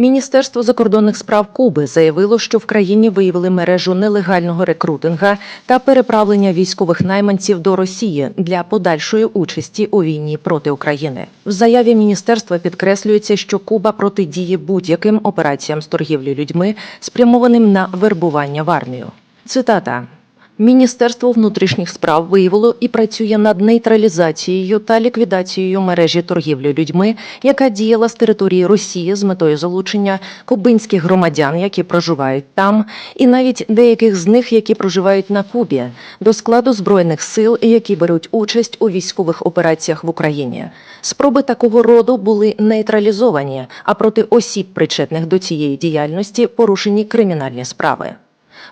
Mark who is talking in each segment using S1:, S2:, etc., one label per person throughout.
S1: Міністерство закордонних справ Куби заявило, що в країні виявили мережу нелегального рекрутинга та переправлення військових найманців до Росії для подальшої участі у війні проти України. В заяві міністерства підкреслюється, що Куба протидіє будь-яким операціям з торгівлі людьми, спрямованим на вербування в армію. Цитата. Міністерство внутрішніх справ виявило і працює над нейтралізацією та ліквідацією мережі торгівлі людьми, яка діяла з території Росії з метою залучення кубинських громадян, які проживають там, і навіть деяких з них, які проживають на Кубі, до складу збройних сил, які беруть участь у військових операціях в Україні. Спроби такого роду були нейтралізовані, а проти осіб, причетних до цієї діяльності, порушені кримінальні справи.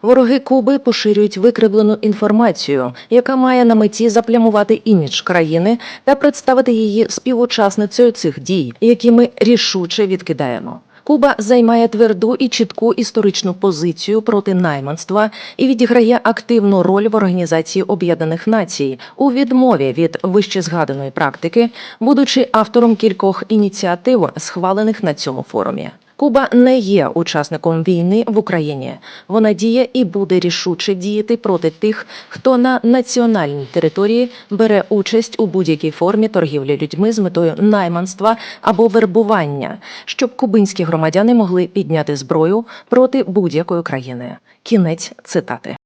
S1: Вороги Куби поширюють викривлену інформацію, яка має на меті заплямувати імідж країни та представити її співучасницею цих дій, які ми рішуче відкидаємо. Куба займає тверду і чітку історичну позицію проти найманства і відіграє активну роль в Організації Об'єднаних Націй у відмові від вищезгаданої практики, будучи автором кількох ініціатив, схвалених на цьому форумі. Куба не є учасником війни в Україні. Вона діє і буде рішуче діяти проти тих, хто на національній території бере участь у будь-якій формі торгівлі людьми з метою найманства або вербування, щоб кубинські громадяни могли підняти зброю проти будь-якої країни. Кінець цитати.